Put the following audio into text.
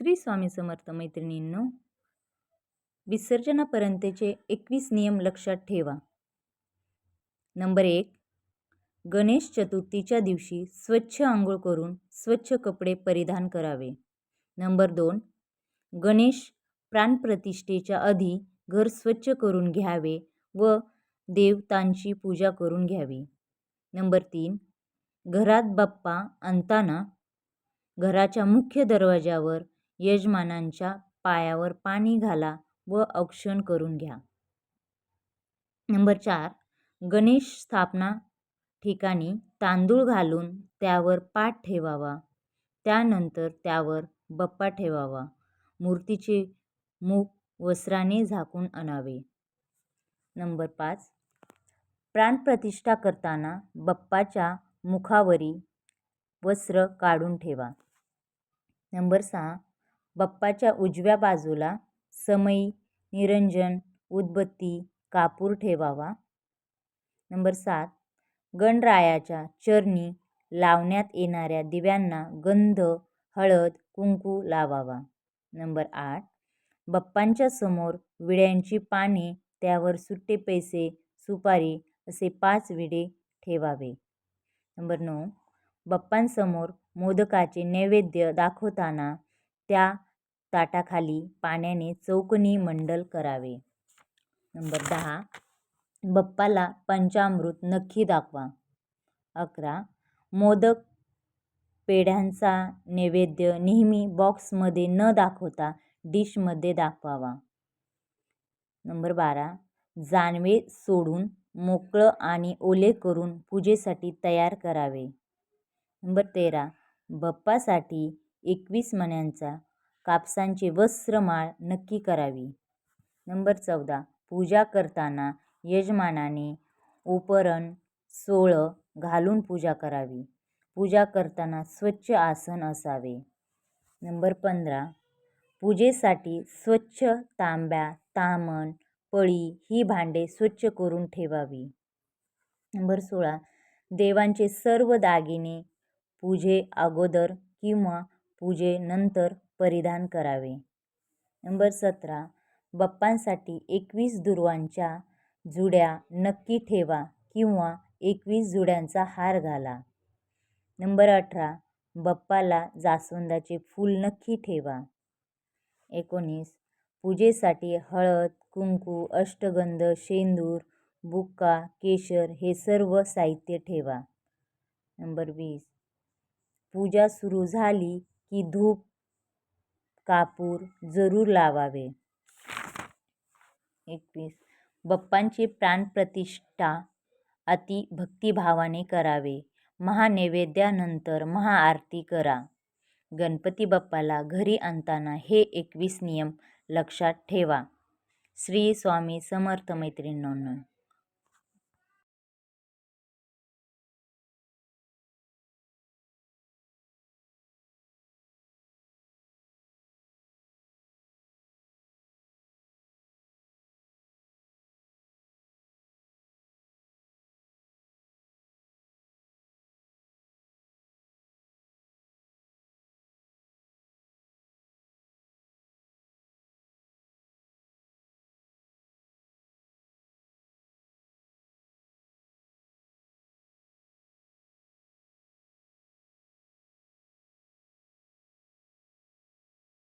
श्री स्वामी समर्थ मैत्रिणींनो विसर्जनापर्यंतचे एकवीस नियम लक्षात ठेवा. नंबर एक गणेश चतुर्थीच्या दिवशी स्वच्छ आंघोळ करून स्वच्छ कपडे परिधान करावे. नंबर दोन गणेश प्राणप्रतिष्ठेच्या आधी घर स्वच्छ करून घ्यावे व देवतांची पूजा करून घ्यावी. नंबर तीन घरात बाप्पा आणताना घराच्या मुख्य दरवाजावर यजमानांच्या पायावर पाणी घाला व औक्षण करून घ्या. नंबर चार गणेश स्थापना ठिकाणी तांदूळ घालून त्यावर पाट ठेवावा. त्यानंतर त्यावर बप्पा ठेवावा. मूर्तीचे मुख वस्त्राने झाकून आणावे. नंबर पाच प्राणप्रतिष्ठा करताना बप्पाच्या मुखावरी वस्त्र काढून ठेवा. नंबर सहा बप्पाच्या उजव्या बाजूला समई निरंजन उदबत्ती कापूर ठेवावा. नंबर सात गणरायाच्या चरणी लावण्यात येणाऱ्या दिव्यांना गंध हळद कुंकू लावावा. नंबर आठ बप्पांच्या समोर विड्यांची पाने त्यावर सुट्टे पैसे सुपारी असे पाच विडे ठेवावे. नंबर नऊ बप्पांसमोर मोदकाचे नैवेद्य दाखवताना त्या ताटाखाली पाण्याने चौकोनी मंडल करावे. नंबर दहा बप्पाला पंचामृत नक्की दाखवा. अकरा मोदक पेढ्यांचा नैवेद्य नेहमी बॉक्समध्ये न दाखवता डिशमध्ये दाखवावा. नंबर बारा जानवे सोडून मोकळं आणि ओले करून पूजेसाठी तयार करावे. नंबर तेरा बप्पासाठी एकवीस मण्यांचा कापसांचे वस्त्रमाळ नक्की करावी. नंबर चौदा. पूजा करताना यजमानाने उपरण सोळं घालून पूजा करावी. पूजा करताना स्वच्छ आसन असावे. नंबर पंधरा. पूजेसाठी स्वच्छ तांब्या तामण पळी ही भांडे स्वच्छ करून ठेवावी. नंबर सोळा. देवांचे सर्व दागिने पूजे अगोदर किंवा पूजेनंतर परिधान करावे. नंबर सतरा. बप्पांसाठी एकवीस दुर्वांच्या जुड्या नक्की ठेवा किंवा एकवीस जुड्यांचा हार घाला. नंबर अठरा. बप्पाला जास्वंदाचे फूल नक्की ठेवा. एकोणीस. पूजेसाठी हळद कुंकू अष्टगंध शेंदूर बुक्का केशर हे सर्व साहित्य ठेवा. नंबर वीस. पूजा सुरू झाली की धूप कापूर जरूर लावावे. एकवीस. बप्पांची प्राणप्रतिष्ठा अति भक्तिभावाने करावे. महानैवेद्यानंतर महाआरती करा. गणपती बाप्पाला घरी आणताना हे एकवीस नियम लक्षात ठेवा. श्री स्वामी समर्थ मैत्रिणींनो